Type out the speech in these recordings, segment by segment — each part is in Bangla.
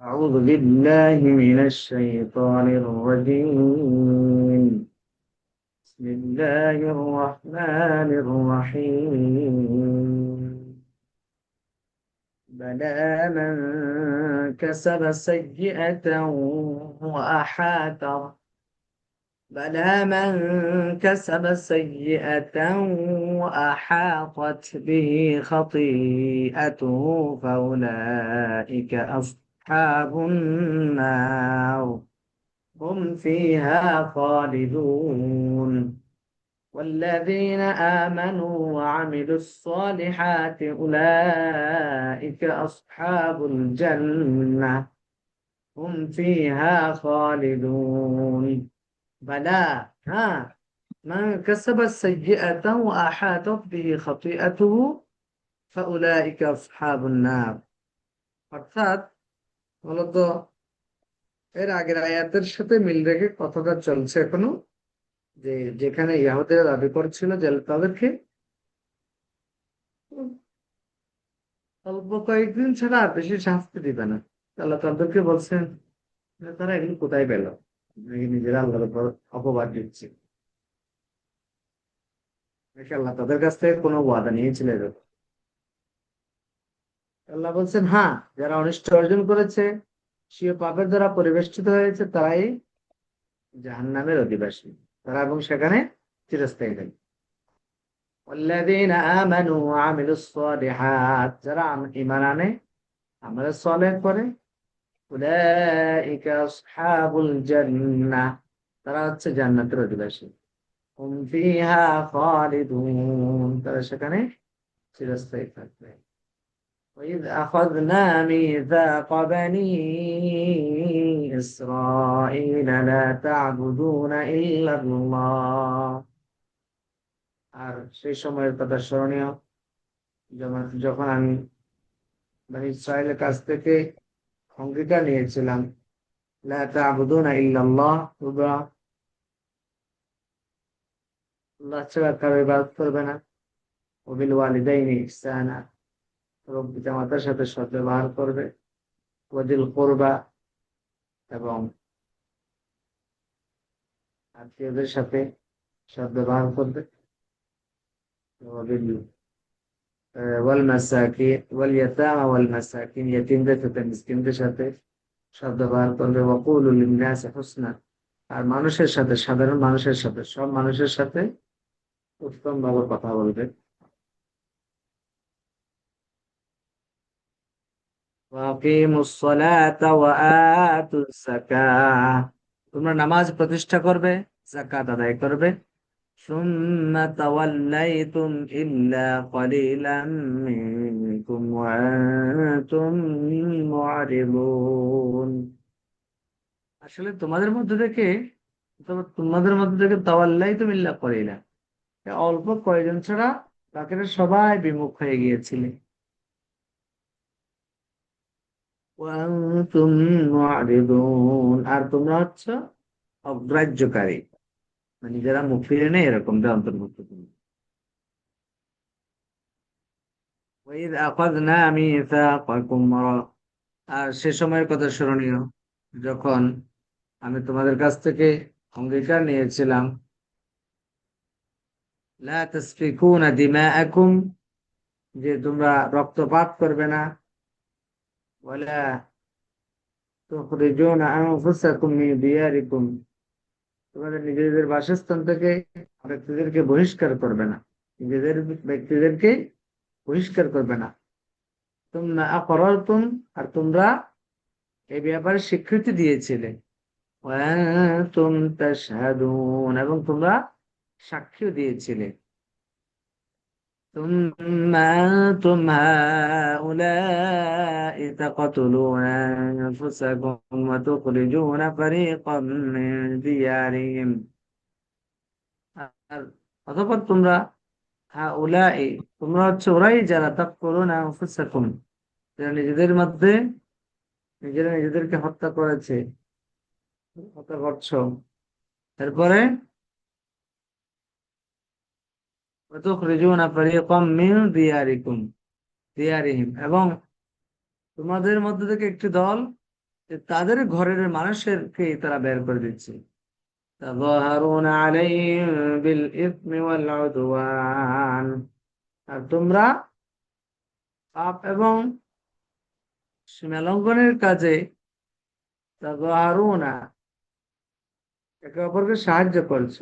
أعوذ بالله من الشيطان الرجيم. بسم الله الرحمن الرحيم. بلى من كسب سيئة وأحاط. بلى من كسب سيئة وأحاطت به خطيئته فأولئك أصحاب النار هم فيها خالدون والذين آمنوا وعملوا الصالحات أولئك أصحاب الجنة هم فيها خالدون بلى ها من كسب السيئة وأحاطت به خطيئته فأولئك أصحاب النار অর্থাৎ মূলত এর আগের আয়াতের সাথে মিল রেখে কথাটা চলছে এখনও, যে যেখানে ইয়াহুদের দাবি করছিল যে তাদেরকে অল্প কয়েকদিন ছাড়া আর বেশি শাস্তি দিবে না। আল্লাহ তাদেরকে বলছেন তারা এগুলো কোথায় পেল? নিজেরা আল্লাহর উপর অপবাদ দিচ্ছে? আল্লাহ তাদের কাছ থেকে কোনো ওয়াদা নিয়েছিল এরকম আল্লাহ বলছেন হ্যাঁ যারা অনিষ্ট অর্জন করেছে সে পাপের দ্বারা পরিবেষ্টিত হয়েছে, তারাই জাহান নামের অধিবাসী। তারা এবং সেখানে চিরস্থায়ী থাকবে তারা সেখানে চিরস্থায়ী থাকবে। وإذ أخذنا ميثاق بني إسرائيل لا تعبدون إلا الله আর সেই সময়ের কথা স্মরণীয় যেমন যখন আমি মানে ইসরায়েলের কাছ থেকে অঙ্গীকার নিয়েছিলাম লা তা'বুদুনা ইল্লাল্লাহ তোমরা আল্লাহ ছাড়া কারো ইবাদত করবে না ওবিল ওয়ালিদাইনি ইহসানা এবং পিতামাতার সাথে সদ্ব্যবহার করবে। ওদিল করবা এবং আত্মীয়দের সাথে সদ্ব্যবহার করবে। সাথে করবে। হোসনা, আর মানুষের সাথে, সাধারণ মানুষের সাথে, সব মানুষের সাথে উত্তম ভাবে কথা বলবে। وأقيموا الصلاة وآتوا الزكاة তোমরা নামাজ প্রতিষ্ঠা করবে জাকাত আদায় করবে ثم توليتم إلا قليلا منكم وأنتم معرضون আসলে তোমাদের মধ্যে থেকে তোমাদের মধ্যে থেকে তাওয়াল্লাই তুমি ইল্লা কলিলা অল্প কয়েকজন ছাড়া বাকিরা সবাই বিমুখ হয়ে গিয়েছিলে আর তোমরা হচ্ছ অগ্রাহ্যকারী। মানে যারা মুখ ফিরে নেয় এরকমটা অন্তর্ভুক্ত তুমি আমি আর সে সময়ের কথা স্মরণীয়, যখন আমি তোমাদের কাছ থেকে অঙ্গীকার নিয়েছিলাম যে তোমরা রক্তপাত করবে না। ولا تخرجون أنفسكم من دياركم তোমাদের নিজেদের বাসস্থান থেকে ব্যক্তিদেরকে বহিষ্কার করবে না নিজেদের ব্যক্তিদেরকে বহিষ্কার করবে না তোমরা অপরাধতুম আর তোমরা এই ব্যাপারে স্বীকৃতি দিয়েছিলে তুম তাশহাদুন এবং তোমরা সাক্ষ্য দিয়েছিলে ثم أنتم هؤلاء تقتلون أنفسكم وتخرجون فريقا من ديارهم অতঃপর তোমরা হাউলাই তোমরা হচ্ছে ওরাই যারা তাকফুরুন আনফুসাকুম যারা নিজেদের মধ্যে নিজেরা নিজেদেরকে হত্যা করেছে হত্যা করছো এরপরে এবং তোমাদের মধ্যে থেকে একটি দল তাদের ঘরের মানুষেরকে তারা বের করে দিচ্ছে। আর তোমরা পাপ এবং সীমালঙ্ঘনের কাজে একে অপরকে সাহায্য করছ।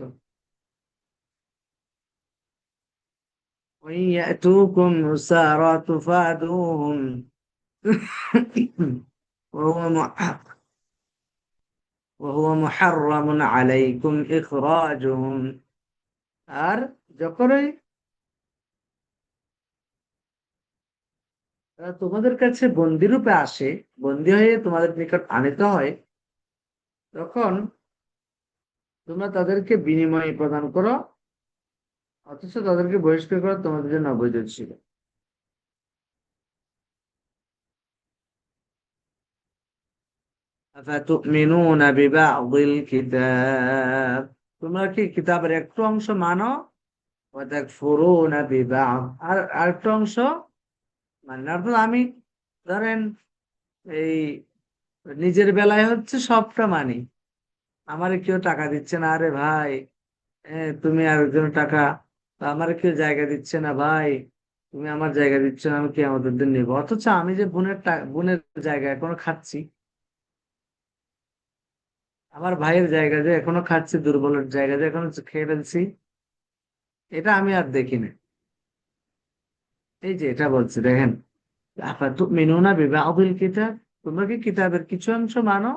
وإن يأتوكم أسارى تفادوهم وهو مح- وهو محرم عليكم إخراجهم আর যখনই তারা তোমাদের কাছে বন্দি রূপে আসে বন্দি হয়ে তোমাদের নিকট আনিত হয় তখন তোমরা তাদেরকে বিনিময় প্রদান করো অথচ তাদেরকে বহিষ্কার করা তোমাদের জন্য অবৈধ ছিল। তোমরা কি কিতাবের একটু অংশ মানো? আর আরেকটা অংশ মানে অর্থাৎ আমি ধরেন এই নিজের বেলায় হচ্ছে সবটা মানি। আমারে কেউ টাকা দিচ্ছে না। আরে ভাই তুমি আরেকজন টাকা আমার কেউ জায়গা দিচ্ছে না, ভাই। তুমি আমার জায়গা দিচ্ছ না, আমি কি আমাদের দিন নেব। অথচ আমি যে বোনের বোনের জায়গা এখনও খাচ্ছি, আমার ভাইয়ের জায়গা যে এখনও খাচ্ছি, দুর্বলের জায়গা যে এখনও খেয়ে ফেলছি, এটা আমি আর দেখি না। এই যে এটা বলছি, দেখেন। মিনুনা বিবাহুল কিতাব, তোমরা কি কিতাবের কিছু অংশ মানো?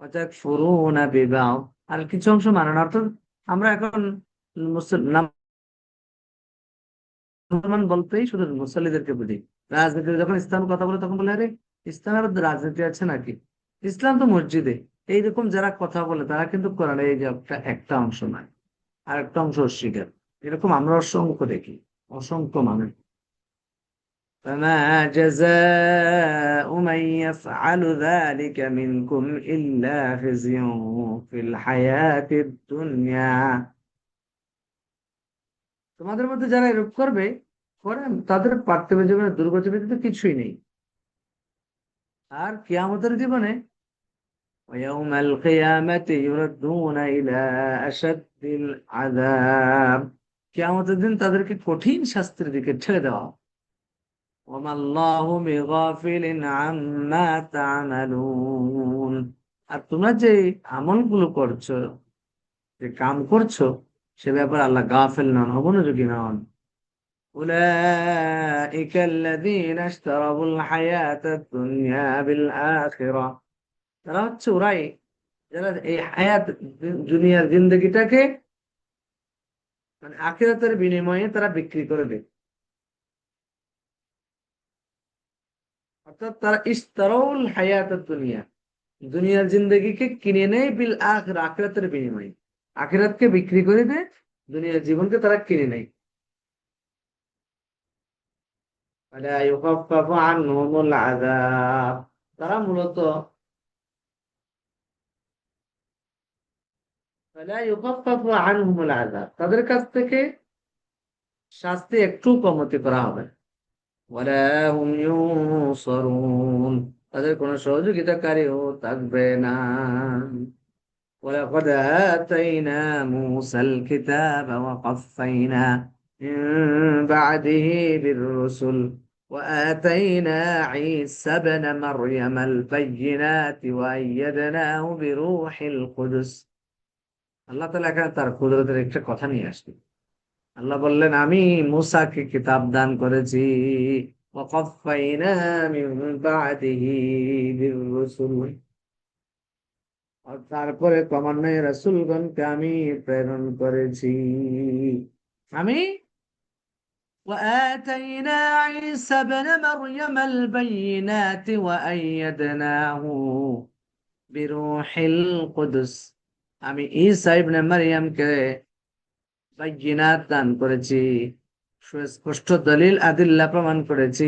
অর্থাৎ ফুরুনা বিবাহ আর কিছু অংশ মানো না। অর্থাৎ আমরা এখন মুসলমান মুসলমান বলতেই শুধু মুসল্লিদেরকে বুঝি রাজনীতি যখন ইসলাম কথা বলে তখন বলে আরে ইসলামের মধ্যে রাজনীতি আছে নাকি ইসলাম তো মসজিদে এইরকম যারা কথা বলে তারা কিন্তু কোরআনের এই যে একটা একটা অংশ নয় আর একটা অংশ অস্বীকার এরকম আমরা অসংখ্য দেখি অসংখ্য মানুষ فما جزاء من يفعل ذلك منكم إلا خزي في الحياة الدنيا তোমাদের মধ্যে যারা এরূপ করবে করেন তাদের পার্থিব জীবনে দুর্গতি ব্যতীত কিছুই নেই আর কিয়ামতের জীবনে ويوم القيامة يردون إلى أشد العذاب কিয়ামতের দিন তাদেরকে কঠিন শাস্তির দিকে ঠেলে দেওয়া وما الله بغافل عما تعملون আর তোমরা যে আমলগুলো করছো যে কাম করছো সে ব্যাপারে আল্লাহ গাফেল নন অমনোযোগী নন أولئك الذين اشتروا الحياة الدنيا بالآخرة তারা হচ্ছে ওরাই যারা এই হায়াত দুনিয়ার জিন্দগিটাকে মানে আখিরাতের বিনিময়ে তারা বিক্রি করে দেয় অর্থাৎ তারা ইস্তারউল হায়াত দুনিয়া দুনিয়ার জিন্দগিকে কিনে নেয় বিল আখির আখিরাতের বিনিময়ে আখেরাতকে বিক্রি করে দেয়, দুনিয়ার জীবনকে তারা কিনে নেয়। তারা মূলত তাদের কাছ থেকে শাস্তি একটু কমতি করা হবে। তাদের কোনো সহযোগিতাকারীও থাকবে না। ولقد آتينا موسى الكتاب وقفينا من بعده بالرسل وآتينا عيسى ابن مريم البينات وأيدناه بروح القدس আল্লাহ তালা এখানে তার কুদরতের একটা কথা নিয়ে আসবে আল্লাহ বললেন আমি মুসাকে কিতাব দান করেছি وقفينا من بعده بالرسل আর তারপরে ক্রমান্বয়ে রাসূলগণকে আমি প্রেরণ করেছি আমি وآتينا عيسى ابن مريم البينات وأيدناه بروح القدس আমি ঈসা ইবনে মারিয়ামকে বাইয়িনাত দান করেছি সুস্পষ্ট দলিল আদিল্লা প্রমাণ করেছি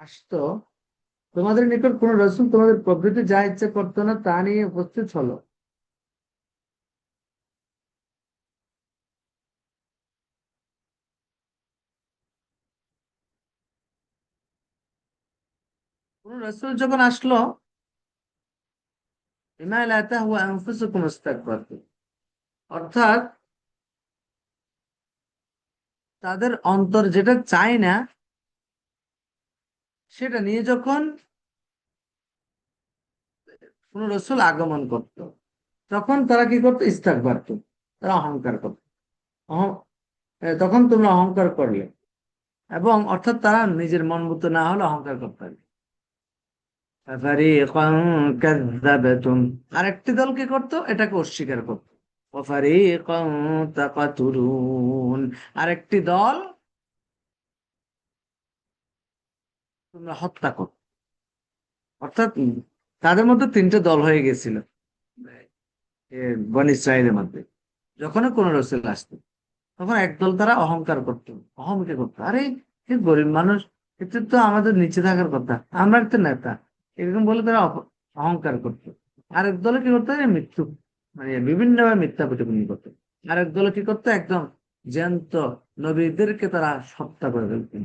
আসতো, তোমাদের নিকট কোন রসুল তোমাদের প্রকৃতি যা ইচ্ছে করতো না তা নিয়ে উপস্থিত হলো। কোন রসুল যখন আসলো অর্থাৎ তাদের অন্তর যেটা চায় না সেটা নিয়ে যখন কোন রসুল আগমন করত, তখন তারা কি করতো? ইস্তাক বাড়ত তারা অহংকার করত। তখন তোমরা অহংকার করলে এবং অর্থাৎ তারা নিজের মন মতো না হলে অহংকার করতে পারবে। আরেকটি দল কি করতো? এটাকে অস্বীকার করতো। আরেকটি দল তোমরা হত্যা কর। অর্থাৎ তাদের মধ্যে তিনটে দল হয়ে গেছিল বন ইসরায়েলের মধ্যে। যখন কোন রসুল আসতো, তখন একদল তারা অহংকার করতো অহংকে করতো। আরে গরিব মানুষ এতে তো আমাদের নিচে থাকার কথা, আমরা একটা নেতা। এরকম বলে তারা অহংকার করতো। আরেক দলে কি করতো? মৃত্যু মানে বিভিন্নভাবে মিথ্যা প্রতিপন্ন করতো। আরেক দলে কি করতো? একদম জ্যান্ত নবীদেরকে তারা হত্যা করে ফেলতো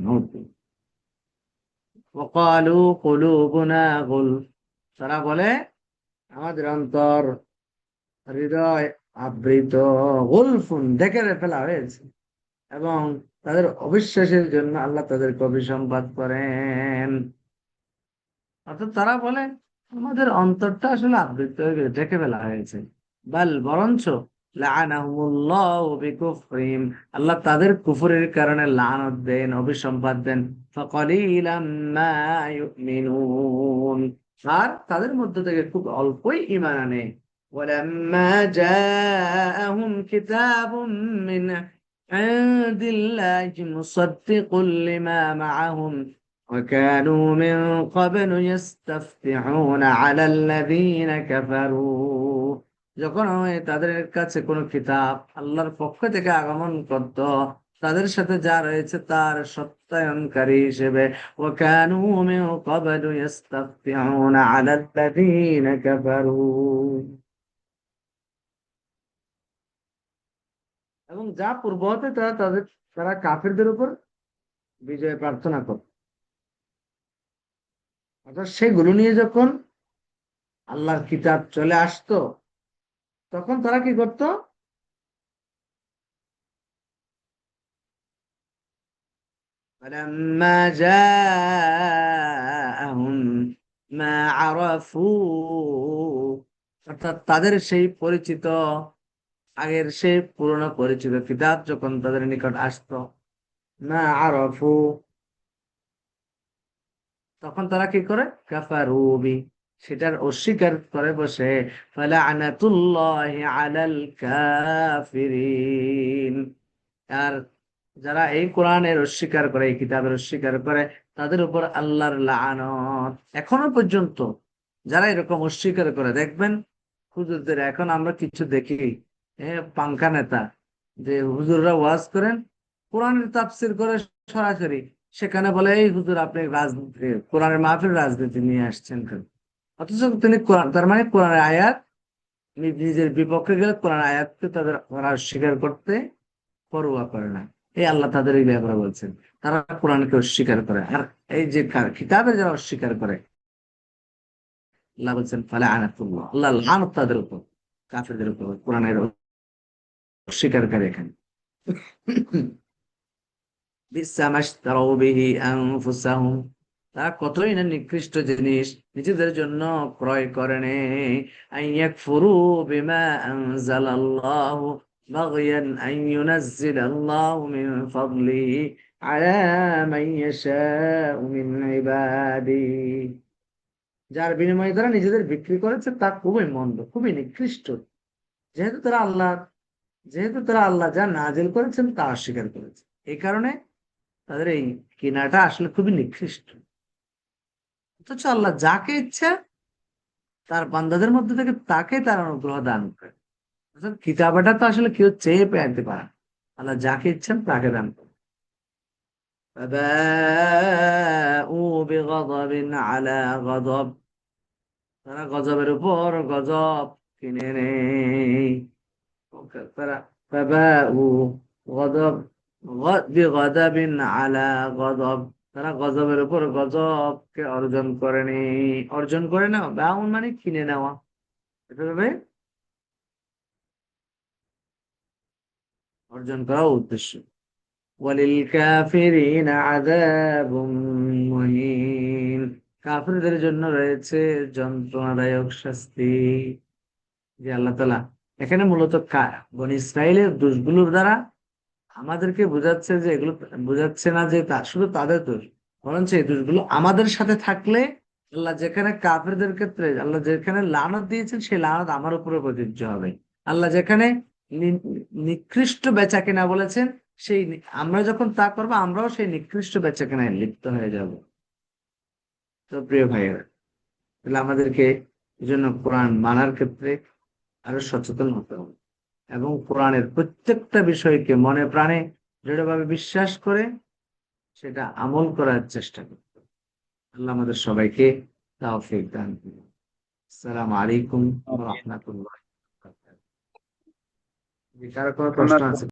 তারা বলে, আমাদের অন্তর হৃদয় আবৃত গুলফুন দেখে ফেলা হয়েছে। এবং তাদের অবিশ্বাসের জন্য আল্লাহ তাদেরকে অভিসম্পাদ করেন। অর্থাৎ তারা বলে, আমাদের অন্তরটা আসলে আবৃত হয়ে গেছে, ঢেকে ফেলা হয়েছে। বাল, বরঞ্চ আল্লাহ তাদের কুফুরের কারণে লানত দেন অভিসম্পাদ দেন। আর তাদের মধ্য থেকে খুব অল্পই ইমান আনে ولما جاءهم كتاب من عند الله مصدق لما معهم وكانوا من قبل يستفتحون على الذين كفروا যখন তাদের কাছে কোনো কিতাব আল্লাহর পক্ষ থেকে আগমন করত তাদের সাথে যা রয়েছে তার সত্যায়নকারী হিসেবে। ও কেন এবং যা পূর্ব হতে তারা তাদের, তারা কাফেরদের উপর বিজয় প্রার্থনা করত অর্থাৎ সেগুলো নিয়ে যখন আল্লাহর কিতাব চলে আসতো, তখন তারা কি করত? فلما جاءهم ما عرفوا অর্থাৎ তাদের সেই পরিচিত আগের সেই পুরনো পরিচিত কিতাব যখন তাদের নিকট আসতো না আরফু তখন তারা কি করে কাফারুবি সেটার অস্বীকার করে বসে ফলে আলাল কাফিরিন আর যারা এই কোরআনের অস্বীকার করে, এই কিতাবের অস্বীকার করে, তাদের উপর আল্লাহর লানত। এখনও পর্যন্ত যারা এরকম অস্বীকার করে, দেখবেন হুজুরদের, এখন আমরা কিছু দেখি পাঙ্কা নেতা, যে হুজুররা ওয়াজ করেন, কোরআনের তাফসির করে সরাসরি, সেখানে বলে, এই হুজুর, আপনি রাজনীতি, কোরআনের মাহফিল রাজনীতি নিয়ে আসছেন অথচ তিনি কোরআন, তার মানে কোরআনের আয়াত নিজের বিপক্ষে গেলে কোরআন আয়াতকে তাদের ওরা স্বীকার করতে পরোয়া করে না। এই আল্লাহ তাদের এই ব্যাপারে বলছেন। তারা কোরআনকে অস্বীকার করে। আর এই যে কিতাবের যারা অস্বীকার করে, আল্লাহ বলছেন, ফলে আনাতুল্লাহ। আল্লাহ তাদের উপর, কাফেরদের উপর, কোরআনের অস্বীকারকারী এখানে। তারা কতই না নিকৃষ্ট জিনিস নিজেদের জন্য ক্রয় করে بغيا أن ينزل الله من فضله على من يشاء من عباده যার বিনিময়ে তারা নিজেদের বিক্রি করেছে তা খুবই মন্দ খুবই নিকৃষ্ট যেহেতু তারা আল্লাহ যেহেতু তারা আল্লাহ যা নাজিল করেছেন তা অস্বীকার করেছে এই কারণে তাদের এই কিনাটা আসলে খুবই নিকৃষ্ট অথচ আল্লাহ যাকে ইচ্ছা তার বান্দাদের মধ্যে থেকে তাকে তার অনুগ্রহ দান করে অর্থাৎ কিতাবাটা তো আসলে কেউ চেয়ে পেতে পারে আল্লাহ যাকে ইচ্ছেন তাকে দান করে তারা গজবের উপর গজব কিনে নেই তারা গজব আলা গজব তারা গজবের উপর গজবকে অর্জন করেনি অর্জন করে নেওয়া বাউন মানে কিনে নেওয়া। এটা অর্জন করা উদ্দেশ্য। ওয়ালিল কাফিরিন আযাবুম মুহিন। কাফিরদের জন্য রয়েছে যন্ত্রণাদায়ক শাস্তি। যে আল্লাহ তালা এখানে মূলত বন ইসরায়েলের দোষগুলোর দ্বারা আমাদেরকে বোঝাচ্ছে যে এগুলো, বোঝাচ্ছে না যে তা, শুধু তাদের দোষ, বরঞ্চ এই দোষগুলো আমাদের সাথে থাকলে আল্লাহ যেখানে কাফেরদের ক্ষেত্রে, আল্লাহ যেখানে লানত দিয়েছেন, সেই লানত আমার উপরে প্রযোজ্য হবে। আল্লাহ যেখানে নিকৃষ্ট বেচা কেনা বলেছেন, সেই আমরা যখন তা করব, আমরাও সেই নিকৃষ্ট বেচা কেনায় লিপ্ত হয়ে যাব। তো প্রিয় ভাইয়েরা, তাহলে আমাদেরকে এই জন্য কোরআন মানার ক্ষেত্রে আরও সচেতন হতে হবে এবং কোরআনের প্রত্যেকটা বিষয়কে মনে প্রাণে দৃঢ়ভাবে বিশ্বাস করে সেটা আমল করার চেষ্টা করতে। আল্লাহ আমাদের সবাইকে তাওফিক দান করুন। আসসালামু আলাইকুম রাহমাতুল্লাহ। কারও কোনো প্রশ্ন আছে